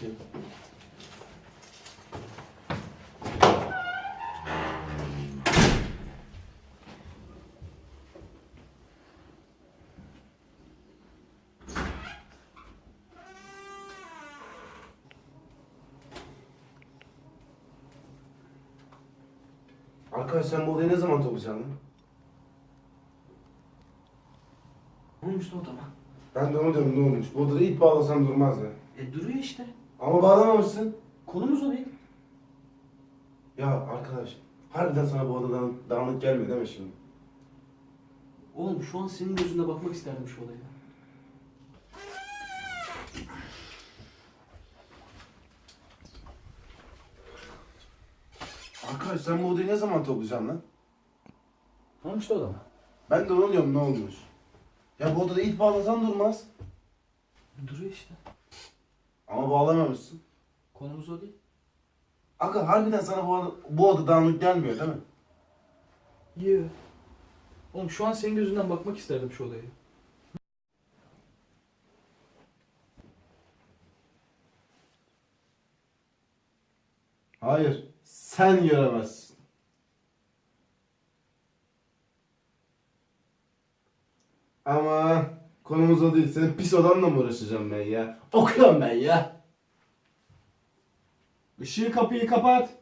ışığı. Arkadaş sen bu odayı ne zaman toplayacaksın lan? Ne olmuş lan odama? Ben de onu diyorum ne olmuş. Bu odada ip bağlasam durmaz ya. E duruyor işte. Ama bağlamamışsın. Konumuz o değil. Ya arkadaş harbiden sana bu odadan dağınık gelmiyor değil mi şimdi? Oğlum şu an senin gözünde bakmak isterdim şu olaya. Arkadaş sen bu odayı ne zaman toplayacaksın lan? Ne olmuş lan odama? Ben de onu diyorum ne olmuş. Ya bu odada ip bağlasan durmaz. Duruyor işte. Ama bağlamamışsın. Konumuz o değil. Aga harbiden sana bu bu oda dağınık gelmiyor değil mi? Yoo. Oğlum şu an senin gözünden bakmak isterdim şu olaya. Hayır. Sen göremezsin. Ama konumuz o değil. Senin pis odanla mı uğraşacağım ben ya? Okuyorum ben ya. Işığı kapıyı kapat.